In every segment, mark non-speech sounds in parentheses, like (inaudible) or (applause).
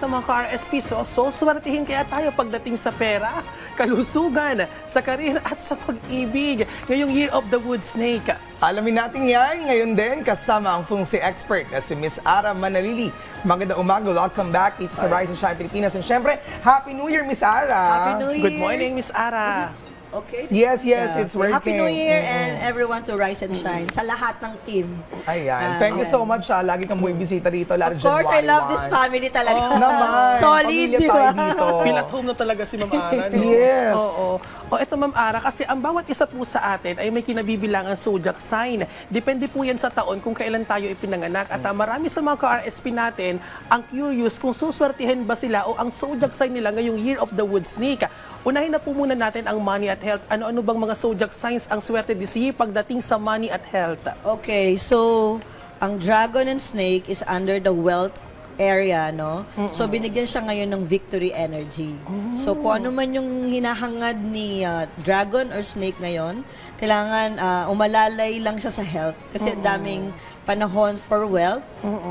ito mga ka-RSP, so, so swertihin kaya tayo pagdating sa pera, kalusugan, sa karir at sa pag-ibig. Ngayong Year of the Wood Snake. Alamin natin yan ngayon din kasama ang fungsi expert na si Miss Ara Manalili. Magandang umaga, welcome back dito sa Rise and Shine Pilipinas. And syempre, Happy New Year, Miss Ara! Happy New Year. Good morning, Miss Ara. Okay? Yes, yes, it's working. Happy New Year and everyone to rise and shine sa lahat ng team. Ayan, Ah, thank you so much. ah. Lagi kang buwibisita rito. Lalo Of course, I love this family talaga. Naman. Solid, Pamilya di tayo ba? dito. (laughs) Feel at home na talaga si Ma'am Ara, no? Yes. Oo. O ito Ma'am Ara, kasi ang bawat isa po sa atin ay may kinabibilangan zodiac sign. Depende po yan sa taon kung kailan tayo ipinanganak. At ah, marami sa mga ka-RSP natin ang curious kung suswertihin ba sila o ang zodiac sign nila ngayong Year of the Wood Snake. Unahin na po muna natin ang money at health. Ano-ano bang mga zodiac signs ang swerte this year pagdating sa money at health? Okay, so ang dragon and snake is under the wealth area, no? So binigyan siya ngayon ng victory energy. So kung ano man yung hinahangad ni uh, dragon or snake ngayon, kailangan uh, umalalay lang siya sa health kasi ang daming panahon for wealth,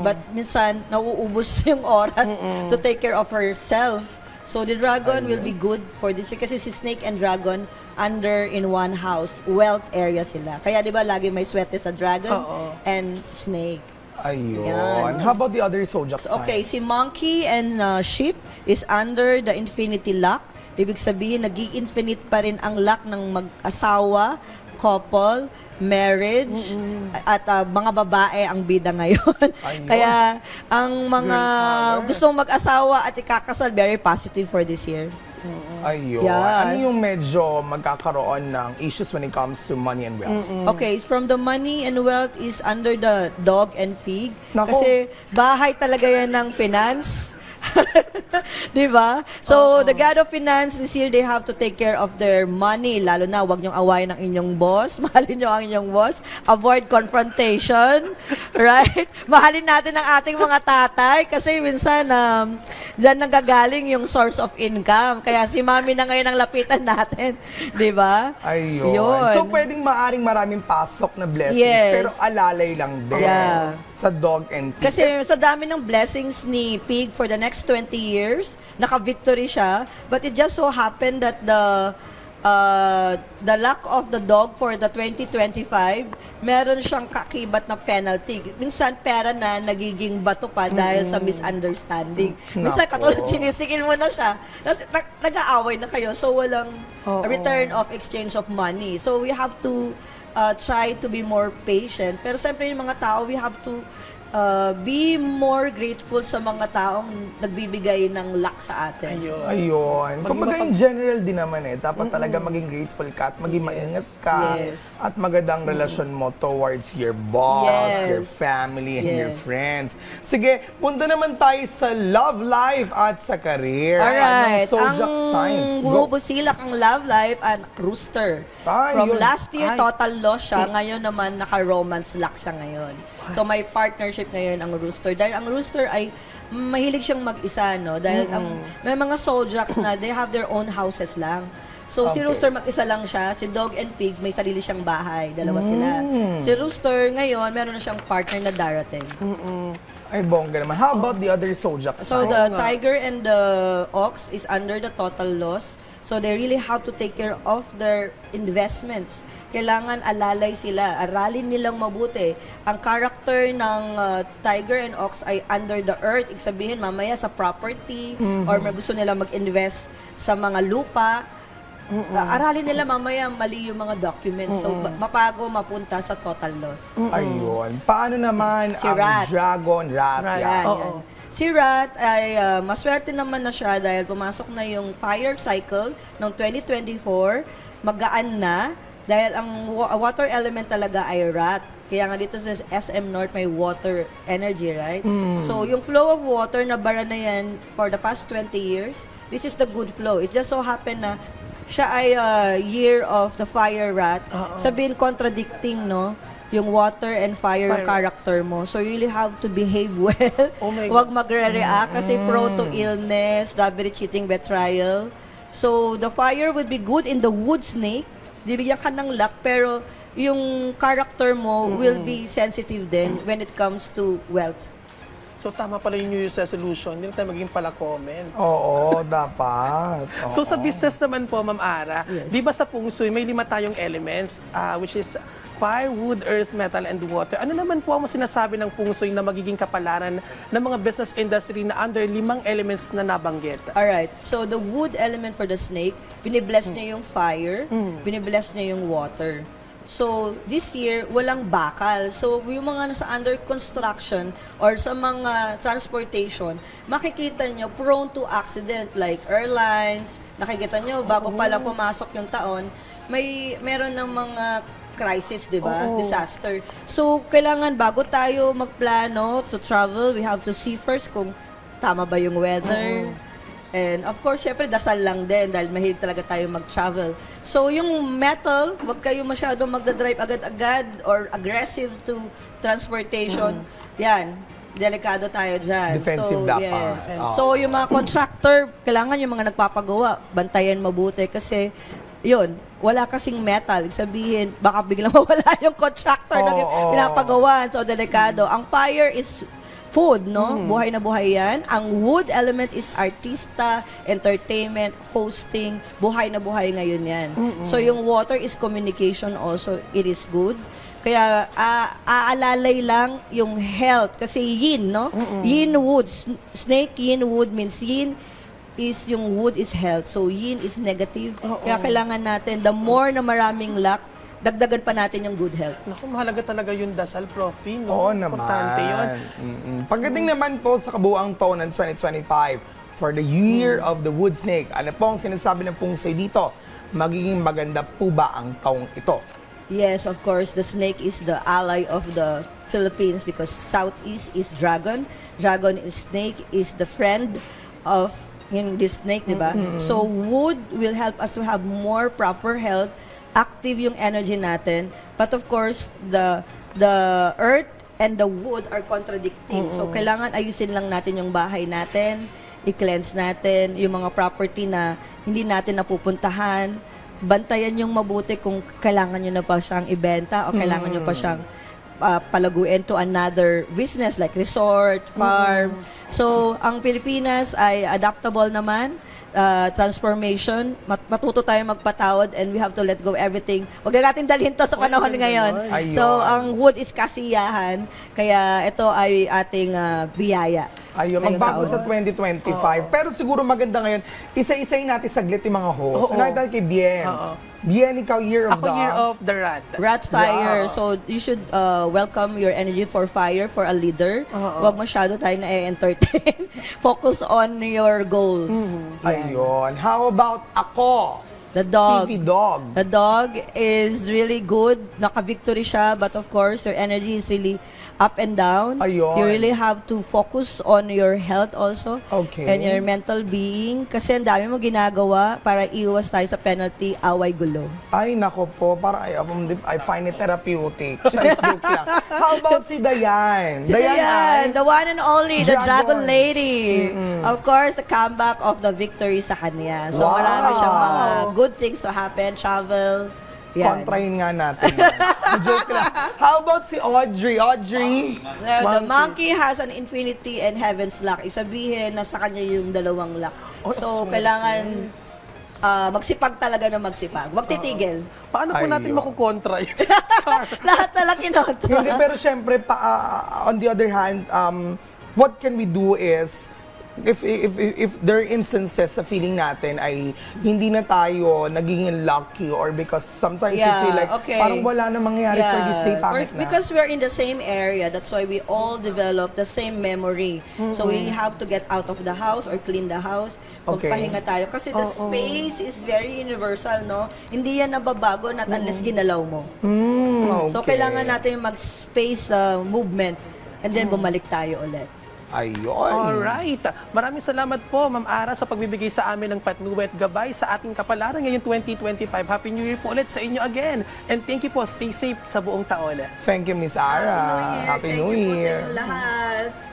but minsan nauubos (laughs) yung oras to take care of herself. So the dragon will be good for this year kasi si snake and dragon under in one house, wealth area sila. Kaya 'di ba lagi may swerte sa dragon Oo. and snake. Ayun. Yan. How about the other zodiac signs? Okay, si monkey and uh, sheep is under the infinity lock. Ibig sabihin, nag infinite pa rin ang lock ng mag-asawa, couple, marriage, at uh, mga babae ang bida ngayon. Kaya ang mga gustong mag-asawa at ikakasal, very positive for this year. Ayun. Yes. Ano yung medyo magkakaroon ng issues when it comes to money and wealth? Okay, from the money and wealth is under the dog and pig. Nako. Kasi bahay talaga yan ng finance. (laughs) Di ba? So, the God of Finance this year, they have to take care of their money. Lalo na, wag niyong awayin ang inyong boss. (laughs) Mahalin niyo ang inyong boss. Avoid confrontation. (laughs) Right? Mahalin natin ang ating mga tatay kasi minsan, um, dyan nanggagaling yung source of income. Kaya si mami na ngayon ang lapitan natin. Di ba? Ayun. Yun. So, pwedeng maaring maraming pasok na blessings, Yes. pero alalay lang din Yeah. sa dog and pig. Kasi sa dami ng blessings ni Pig for the next 20 years, naka-victory siya. But it just so happened that the uh, the luck of the dog for the 2025, meron siyang kakibat na penalty. Minsan pera na nagiging bato pa dahil sa misunderstanding. Minsan katulad sinisikil mo na siya. Tapos nag- nag-aaway na kayo. So walang Oo. return of exchange of money. So we have to uh, try to be more patient. Pero siyempre yung mga tao, we have to uh, be more grateful sa mga taong nagbibigay ng luck sa atin. Ayun. Ayun. Maging Kumbaga in general din naman eh, dapat talaga maging grateful ka at maging Yes. maingat ka Yes. at magandang relasyon mo towards your boss, Yes. your family, and your Yes. friends. Sige, punta naman tayo sa love life at sa career. Alright, Anong zodiac ang? Go. bumubusilak ang love life and rooster. Ay, From yun. last year, Ay. total loss siya. Ngayon naman, naka-romance luck siya ngayon. So, may partnership ngayon ang rooster. Dahil ang rooster ay mahilig siyang mag-isa, no? Dahil ang, may mga zodiacs na they have their own houses lang. So, si Okay. Rooster mag-isa lang siya. Si Dog and Pig, may sarili siyang bahay. Dalawa sila. Mm. Si Rooster, ngayon, meron na siyang partner na darating. Ay, bongga naman. How about the other zodiac So the tiger and the ox is under the total loss. So they really have to take care of their investments. Kailangan alalay sila, aralin nilang mabuti. Ang character ng uh, tiger and ox ay under the earth. Ibig sabihin, mamaya sa property or may gusto nila mag-invest sa mga lupa. Uh, aralin nila mamaya mali yung mga documents. So ba- mapago mapunta sa total loss. Ayun. Paano naman Si ang Rat. dragon rat? Rat. yan? Yan, Oo. yan. Si Rat ay uh, maswerte naman na siya dahil pumasok na yung fire cycle ng 2024. Magaan na dahil ang wa- water element talaga ay rat. Kaya nga dito sa SM North may water energy, right? So yung flow of water na bara na yan for the past 20 years, this is the good flow. It just so happen na siya ay uh, year of the fire rat. Sabihin contradicting, no? Yung water and fire, Fire. character mo. So you really have to behave (laughs) well. Oh Huwag magre-react kasi prone to illness, robbery, cheating, betrayal. So the fire would be good in the wood snake. Bibigyan ka ng luck pero yung character mo will be sensitive din when it comes to wealth. So tama pala yung New Year's resolution. Hindi na tayo maging pala comment. Oo, dapat. Oo. (laughs) So sa business naman po, Ma'am Ara, Yes. di ba sa Shui may lima tayong elements, ah, which is fire, wood, earth, metal, and water. Ano naman po ang sinasabi ng Shui na magiging kapalaran ng mga business industry na under limang elements na nabanggit? Alright, so the wood element for the snake, binibless niya yung fire, binibless niya yung water. So, this year, walang bakal. So, yung mga nasa under construction or sa mga transportation, makikita nyo prone to accident like airlines. Nakikita nyo, bago pa lang pumasok yung taon, may meron ng mga crisis, di ba? Oo. Disaster. So, kailangan bago tayo magplano to travel, we have to see first kung tama ba yung weather. And of course, syempre, dasal lang din dahil mahilig talaga tayo mag-travel. So, yung metal, wag kayo masyadong magdadrive agad-agad or aggressive to transportation. Yan. Delikado tayo dyan. Defensive so, dapat. Yes. Oo. So, yung mga contractor, kailangan yung mga nagpapagawa, bantayan mabuti kasi yun, wala kasing metal. Sabihin, baka biglang (laughs) mawala yung contractor na Oo, oo. pinapagawa. So, delikado. Ang fire is food, no? Buhay na buhay yan. Ang wood element is artista, entertainment, hosting. Buhay na buhay ngayon yan. So, yung water is communication also. It is good. Kaya, a- aalalay lang yung health. Kasi yin, no? Yin wood. Snake yin wood means yin is yung wood is health. So, yin is negative. Oo. Kaya kailangan natin, the more na maraming luck, dagdagan pa natin yung good health. Naku, mahalaga talaga yung dasal, Profi, no? Oo naman. Importante yun. Mm-mm. Pagdating naman po sa kabuang taon ng 2025, for the Year of the Wood Snake, ano po ang sinasabi ng Shui dito? Magiging maganda po ba ang taong ito? Yes, of course, the snake is the ally of the Philippines because southeast is dragon. Dragon is snake is the friend of in this snake, di ba? So wood will help us to have more proper health, active yung energy natin. But of course, the the earth and the wood are contradicting. So kailangan ayusin lang natin yung bahay natin, i-cleanse natin yung mga property na hindi natin napupuntahan bantayan yung mabuti kung kailangan nyo na pa siyang ibenta o kailangan nyo pa siyang uh, palaguin to another business like resort, farm. So, ang Pilipinas ay adaptable naman, uh, transformation, mat- matuto tayo magpatawad and we have to let go everything. Huwag na natin dalhin to sa panahon ngayon. ayun. So, ang wood is kasiyahan, kaya ito ay ating uh, biyaya. Ayun, ngayong magbago taon. sa 2025. Pero siguro maganda ngayon, isa-isayin natin saglit yung mga host. Oo. Unahin tayo kay Bien. Oo. Bien, ikaw year of Ako the... year of the rat. Rat fire. Yeah. So, you should uh, welcome your energy for fire for a leader. Oo. Huwag masyado tayo na-entertain. (laughs) Focus on your goals. Mm-hmm. Ayun. How about ako? The dog. Fifi dog. The dog is really good. Naka-victory siya. But of course, your energy is really up and down. Ayun. You really have to focus on your health also. Okay. And your mental being. Kasi ang dami mo ginagawa para iwas tayo sa penalty, away, gulo. Ay, nako po. Parang I, um, I find it therapeutic. (laughs) Joke lang. How about si Dayan? Si Dayan, ay- the one and only, the Dragon. Dragon Lady. Of course, the comeback of the victory sa kanya. So, Wow. marami siyang mga good things to happen, travel. Yan. Kontrahin nga natin. (laughs) joke lang. How about si Audrey? Audrey? Uh, the monkey has an infinity and heaven's luck. Isabihin na sa kanya yung dalawang luck. Oh, So, that's kailangan ah, magsipag talaga na magsipag. Huwag titigil. Paano po natin Ayun. makukontra yun? (laughs) Lahat na lang kinontra. Hindi, pero syempre, pa, ah, on the other hand, um, what can we do is, if, if, if, there are instances sa feeling natin ay hindi na tayo nagiging lucky or because sometimes you feel like okay. parang wala na mangyayari for this day, Or- pangit na. Because we're in the same area, that's why we all develop the same memory. So we have to get out of the house or clean the house. Okay. Magpahinga tayo. Kasi the Oo. space is very universal, no? Hindi yan nababago not unless ginalaw mo. Mm, So okay. kailangan natin mag-space uh, movement and then bumalik tayo ulit. Ayun. Alright. Maraming salamat po, Ma'am Ara, sa pagbibigay sa amin ng patnuwet gabay sa ating kapalaran ngayong 2025. Happy New Year po ulit sa inyo again. And thank you po. Stay safe sa buong taon. Thank you, Miss Ara. Happy New Thank you po sa Year. inyong lahat.